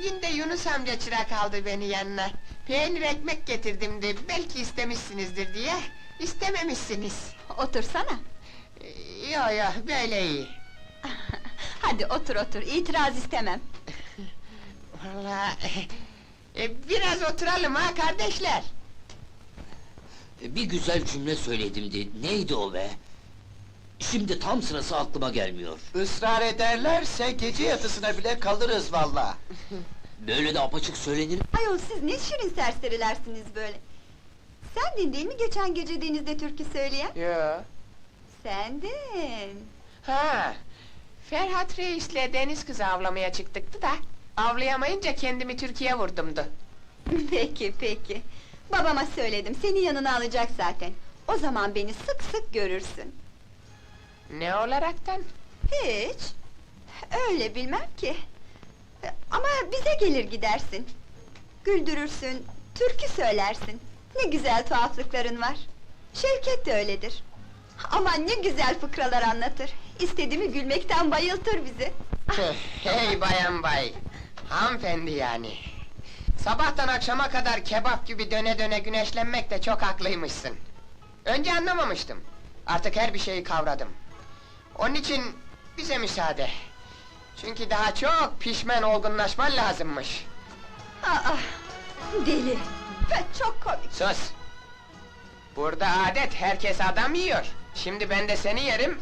Bugün de Yunus amca çırak aldı beni yanına. Peynir ekmek getirdim de belki istemişsinizdir diye. İstememişsiniz. Otursana. Ee, Yo yo böyle iyi. Hadi otur otur, itiraz istemem. Vallahi e, biraz oturalım ha kardeşler. Bir güzel cümle söyledim de, neydi o be? Şimdi tam sırası aklıma gelmiyor. Israr ederlerse gece yatısına bile kalırız valla. Böyle de apaçık söylenir? Ayol siz ne şirin serserilersiniz böyle. Sendin değil mi geçen gece denizde türkü söyleyen? Yo. Sendin. Ha. Ferhat Reis'le deniz kızı avlamaya çıktıktı da avlayamayınca kendimi Türkiye vurdumdu. peki peki. Babama söyledim, seni yanına alacak zaten. O zaman beni sık sık görürsün. Ne olaraktan? Hiç. Öyle bilmem ki. Ama bize gelir gidersin. Güldürürsün, türkü söylersin. Ne güzel tuhaflıkların var. Şevket de öyledir. Aman ne güzel fıkralar anlatır. İstediğimi gülmekten bayıltır bizi. hey bayan bay! Hanımefendi yani! Sabahtan akşama kadar kebap gibi döne döne güneşlenmek de çok haklıymışsın. Önce anlamamıştım. Artık her bir şeyi kavradım. Onun için bize müsaade. Çünkü daha çok pişman olgunlaşman lazımmış. Aa, deli. Ve çok komik. Sus! Burada adet herkes adam yiyor. Şimdi ben de seni yerim.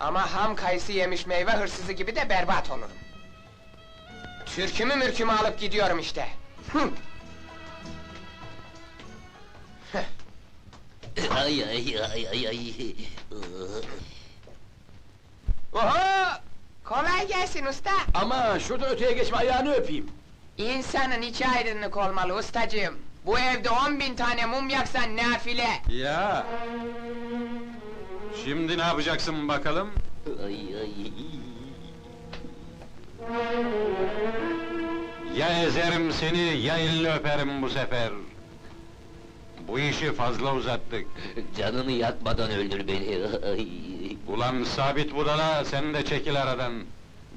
Ama ham kayısı yemiş meyve hırsızı gibi de berbat olurum. Türkümü mürkümü alıp gidiyorum işte. Hı. Ay ay ay ay ay. Oho! Kolay gelsin usta. Ama şurada öteye geçme ayağını öpeyim. İnsanın içi aydınlık olmalı ustacığım. Bu evde on bin tane mum yaksan nafile. Ya. Şimdi ne yapacaksın bakalım? Ya ezerim seni ya elini öperim bu sefer. Bu işi fazla uzattık. Canını yakmadan öldür beni. Ulan sabit budala sen de çekil aradan.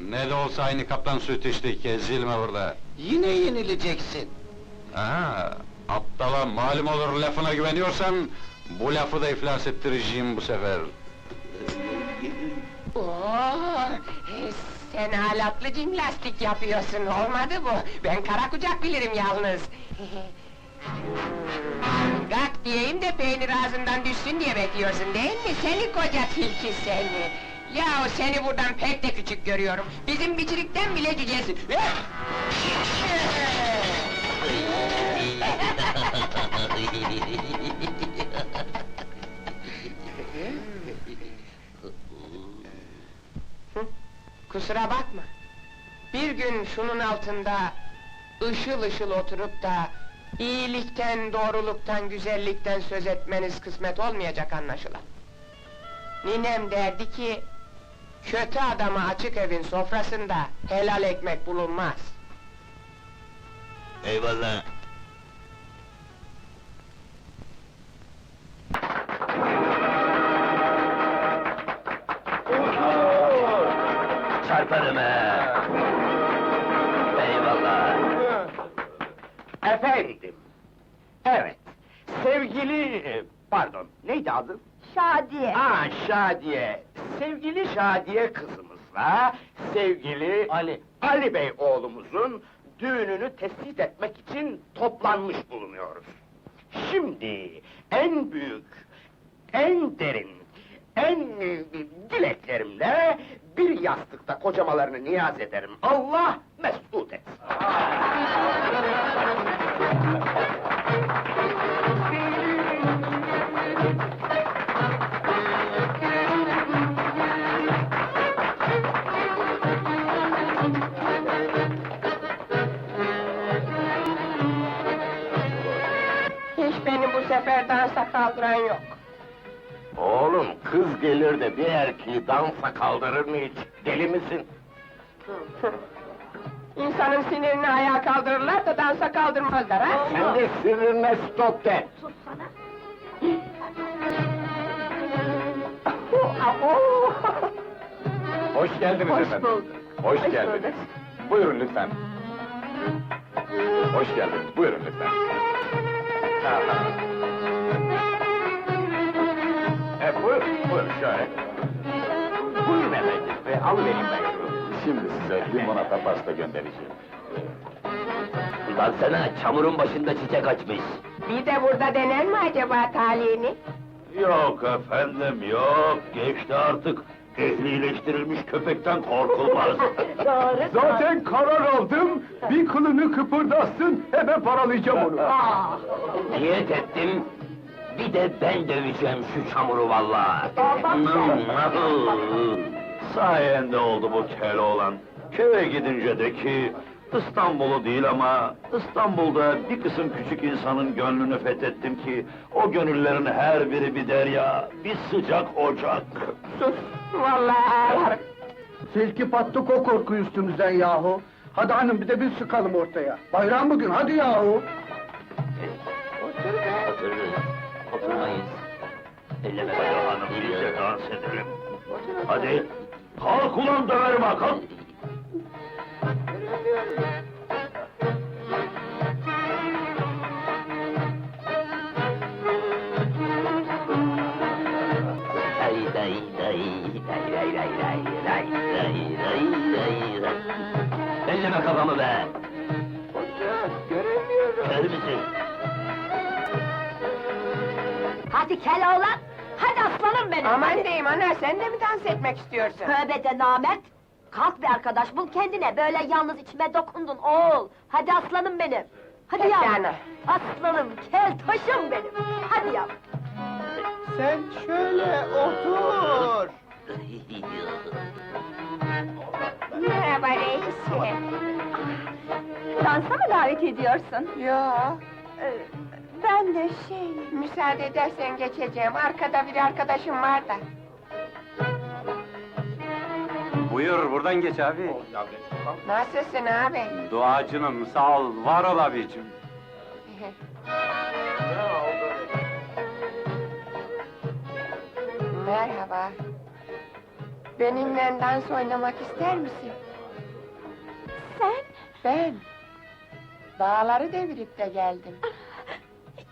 Ne de olsa aynı kaptan süt içtik, ezilme burada. Yine yenileceksin. Aha, aptala malum olur lafına güveniyorsan... ...bu lafı da iflas ettireceğim bu sefer. Oo, sen alatlı cimnastik yapıyorsun, olmadı bu. Ben kara kucak bilirim yalnız. Gak diyeyim de peynir ağzından düşsün diye bekliyorsun değil mi? Seni koca tilki seni! Yahu seni buradan pek de küçük görüyorum. Bizim biçirikten bile cücesin. Kusura bakma. Bir gün şunun altında ışıl ışıl oturup da iyilikten, doğruluktan, güzellikten söz etmeniz kısmet olmayacak anlaşılan. Ninem derdi ki kötü adama açık evin sofrasında helal ekmek bulunmaz. Eyvallah. Sevgili, pardon, neydi adı? Şadiye. Aa, Şadiye, sevgili Şadiye kızımızla, sevgili Ali, Ali Bey oğlumuzun düğününü tespit etmek için toplanmış bulunuyoruz. Şimdi, en büyük, en derin, en dileklerimle bir yastıkta kocamalarını niyaz ederim. Allah kaldıran yok. Oğlum, kız gelir de bir erkeği dansa kaldırır mı hiç? Deli misin? İnsanın sinirini ayağa kaldırırlar da dansa kaldırmazlar ha? Sen de sırrına stop de! Hoş geldiniz Hoş efendim. bulduk. Hoş, Hoş geldiniz. bulduk. Buyurun lütfen. Hoş geldiniz. Buyurun lütfen. buyurun, buyurun şöyle. Buyurun efendim. Ve alıvereyim ben şunu. Şimdi size limonata pasta göndereceğim. Baksana çamurun başında çiçek açmış. Bir de burada dener mi acaba talihini? Yok efendim, yok. Geçti artık. Ehlileştirilmiş köpekten korkulmaz. Zaten karar aldım. Bir kılını kıpırdatsın, hemen paralayacağım onu. Niyet ettim. Bir de ben döveceğim şu çamuru vallahi. Sayende oldu bu Keloğlan. Köye gidince de ki İstanbul'u değil ama İstanbul'da bir kısım küçük insanın gönlünü fethettim ki o gönüllerin her biri bir derya, bir sıcak ocak. Sus, vallahi ağlarım. Silki pattık o korku üstümüzden yahu. Hadi hanım bir de biz sıkalım ortaya. Bayram bugün hadi yahu. Otururuz. Oturmayız. Elleme Hadi hanım iyice dans edelim. Hadi kalk ulan döverim ha kalk. Day day day day day day day day day day day day. Elleme kafamı be. Göremiyorum. Kör müsün? Hadi Keloğlan, hadi aslanım benim. Aman hadi. diyeyim ana, sen de mi dans etmek istiyorsun? Tövbe de namert. Kalk bir arkadaş bul kendine, böyle yalnız içime dokundun oğul. Hadi aslanım benim. Hadi Peki yavrum. ana. Aslanım, kel taşım benim. Hadi yavrum. Sen şöyle otur. Merhaba reisi. Dansa mı davet ediyorsun? Yo, Ee, ben de şey... müsaade edersen geçeceğim. Arkada bir arkadaşım var da. Buyur, buradan geç abi. Nasılsın abi? Duacınım, sağ ol, var ol abicim. Merhaba. Benimle dans oynamak ister misin? Sen? Ben. Dağları devirip de geldim.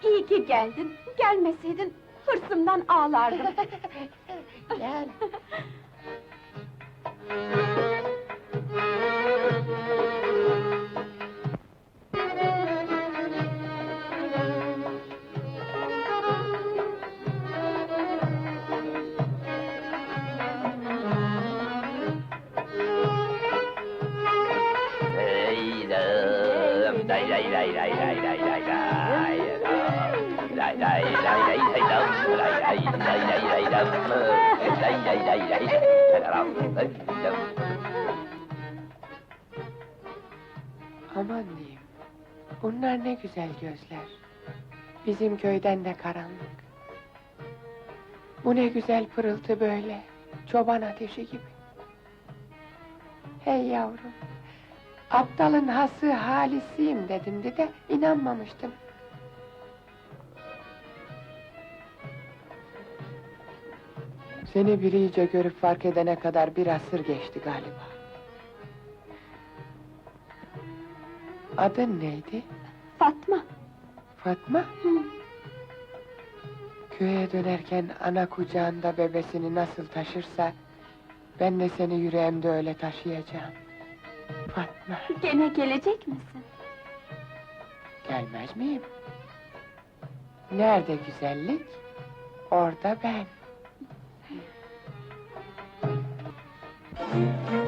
İyi ki geldin. Gelmeseydin hırsımdan ağlardım. Gel. Lay lay lay lay lay lay lay lay. Aman diyeyim. Bunlar ne güzel gözler. Bizim köyden de karanlık. Bu ne güzel pırıltı böyle. Çoban ateşi gibi. Hey yavrum. Aptalın hası halisiyim dedim de inanmamıştım. Seni bir iyice görüp fark edene kadar bir asır geçti galiba. Adın neydi? Fatma. Fatma? Köye dönerken ana kucağında bebesini nasıl taşırsa... ...ben de seni yüreğimde öyle taşıyacağım. Fatma, Gene gelecek misin? gelmez miyim? Nerede güzellik? Orada ben. Thank you.